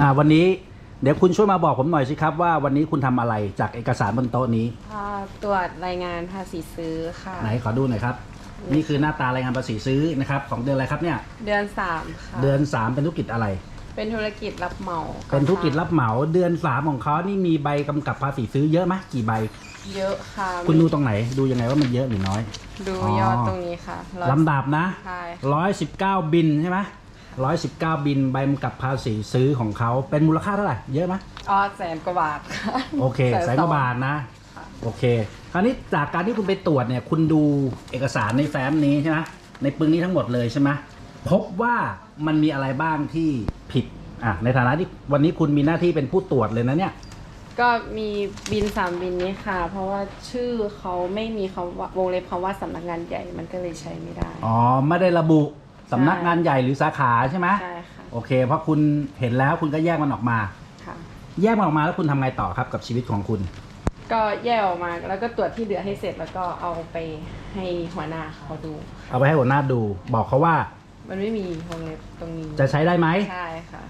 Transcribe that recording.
อ่าวันนี้เดี๋ยวคุณช่วยมาบอกผมหน่อยสิครับว่าวันนี้คุณทำอะไรจากเอกสารบนโต๊ะนี้ อ่าตรวจรายงานภาษีซื้อค่ะ ไหนขอดูหน่อยครับ นี่คือหน้าตารายงานภาษีซื้อนะครับของเดือนอะไรครับเนี่ย เดือนสามค่ะ เดือน 3 เป็นธุรกิจอะไร เป็นธุรกิจรับเหมาเป็นธุรกิจรับเหมาเดือน3ของเขานี่มีใบกำกับภาษีซื้อเยอะไหมกี่ใบ เยอะค่ะคุณดูตรงไหนดูยังไงว่ามันเยอะหรือน้อย ดูอ๋อยอดตรงนี้ค่ะร้อยลำดับนะ ใช่ร้อยสิบเก้าบินใช่ไหม ร้อยสิบเก้าบินใบกำกับภาษีซื้อของเขาเป็นมูลค่าเท่าไหร่เยอะไหมอ๋อแสนกว่าบาทค่ะโอเคแสนกว่าบาทนะค่ะโอเค คราวนี้จากการที่คุณไปตรวจเนี่ย คุณดูเอกสารในแฟ้มนี้ใช่ไหมในปึงนี้ทั้งหมดเลยใช่ไหมพบว่ามันมีอะไรบ้างที่ผิดอะในฐานะที่วันนี้คุณมีหน้าที่เป็นผู้ตรวจเลยนะเนี่ยก็มีบินสามบินนี้ค่ะ เพราะว่าชื่อเขาไม่มีคำว่าวงเล็บคำว่าสำนักงานใหญ่มันก็เลยใช้ไม่ได้ อ๋อ ไม่ได้ระบุ สำนักงานใหญ่หรือสาขาใช่ไหมใช่ค่ะโอเค เพราะคุณเห็นแล้วคุณก็แยกมันออกมา ค่ะ แยกมันออกมาแล้วคุณทำไงต่อครับกับชีวิตของคุณ ก็แยกออกมาแล้วก็ตรวจที่เหลือให้เสร็จแล้วก็เอาไปให้หัวหน้าเขาดู เอาไปให้หัวหน้าดู บอกเขาว่ามันไม่มีวงเล็บตรงนี้จะใช้ได้ไหม ใช่ค่ะ